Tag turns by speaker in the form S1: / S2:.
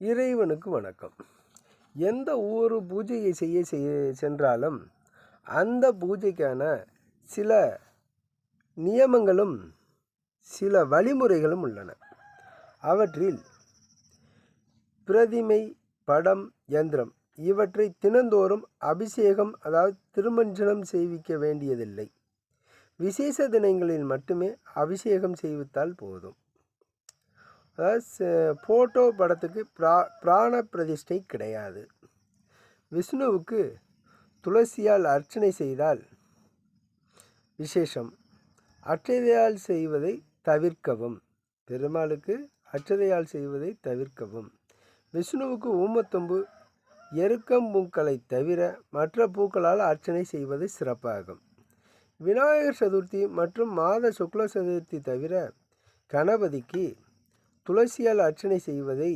S1: இறைவனுக்கு வணக்கம். எந்த ஒரு பூஜையை செய்ய செய்ய சென்றாலும் அந்த பூஜைக்கான சில நியமங்களும் சில வழிமுறைகளும் உள்ளன. அவற்றில் பிரதிமை படம் யந்திரம் இவற்றை தினந்தோறும் அபிஷேகம் அதாவது திருமஞ்சனம் செய்விக்க வேண்டியதில்லை. விசேஷ தினங்களில் மட்டுமே அபிஷேகம் செய்வித்தால் போதும். ஃபோட்டோ படத்துக்கு பிரா பிராண பிரதிஷ்டை கிடையாது. விஷ்ணுவுக்கு துளசியால் அர்ச்சனை செய்தால் விசேஷம். அட்சதையால் செய்வதை தவிர்க்கவும். பெருமாளுக்கு அட்சதையால் செய்வதை தவிர்க்கவும். விஷ்ணுவுக்கு ஊமத்தொம்பு எருக்கம் பூக்களை தவிர மற்ற பூக்களால் அர்ச்சனை செய்வது சிறப்பாகும். விநாயகர் சதுர்த்தி மற்றும் மாத சுக்ல சதுர்த்தி தவிர கணபதிக்கு துளசியால் அர்ச்சனை செய்வதை